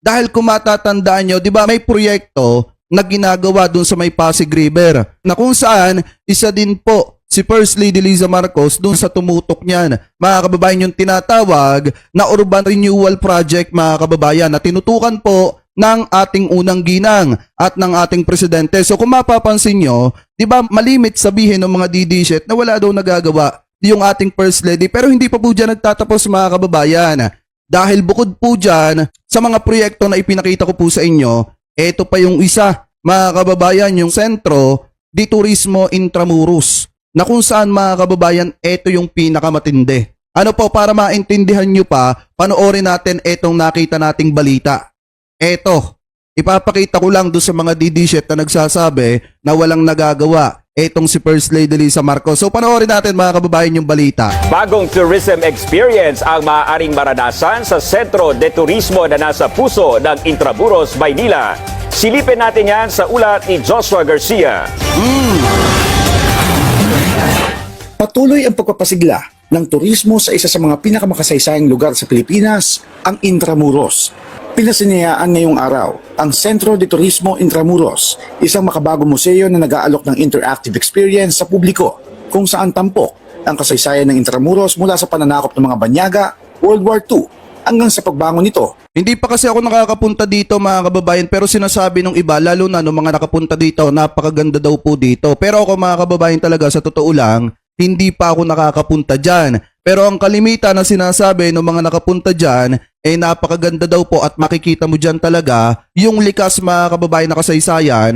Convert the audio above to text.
Dahil kung matatandaan nyo, di ba may proyekto na ginagawa dun sa may Pasig River na kung saan isa din po si First Lady Liza Marcos dun sa tumutok niyan. Mga kababayan yung tinatawag na Urban Renewal Project mga kababayan na tinutukan po ng ating unang ginang at ng ating presidente. So kung mapapansin nyo, di ba malimit sabihin ng mga DD na wala daw nagagawa yung ating First Lady pero hindi pa po dyan nagtatapos mga kababayan. Dahil bukod po dyan, sa mga proyekto na ipinakita ko po sa inyo, ito pa yung isa, mga kababayan, yung sentro di Turismo Intramuros, na kung saan mga kababayan, ito yung pinakamatindi. Ano po, para maintindihan nyo pa, panoorin natin itong nakita nating balita. Eto, ipapakita ko lang doon sa mga DD na nagsasabi na walang nagagawa. Etong si First Lady Lisa Marcos. So panoorin natin mga kababayan yung balita. Bagong tourism experience ang maaaring maranasan sa Sentro de Turismo na nasa puso ng Intramuros, Maynila. Silipin natin yan sa ulat ni Joshua Garcia. Patuloy ang pagpapasigla ng turismo sa isa sa mga pinakamakasaysayang lugar sa Pilipinas, ang Intramuros. Pinasinayaan ngayong araw ang Centro de Turismo Intramuros, isang makabagong museo na nag-aalok ng interactive experience sa publiko kung saan tampok ang kasaysayan ng Intramuros mula sa pananakop ng mga banyaga, World War II, hanggang sa pagbangon nito Hindi pa kasi ako nakakapunta dito mga kababayan pero sinasabi nung iba lalo na nung mga nakapunta dito napakaganda daw po dito. Pero ako mga kababayan talaga sa totoo lang hindi pa ako nakakapunta dyan. Pero ang kalimitan na sinasabi ng mga nakapunta dyan eh napakaganda daw po at makikita mo dyan talaga yung likas mga kababayan na kasaysayan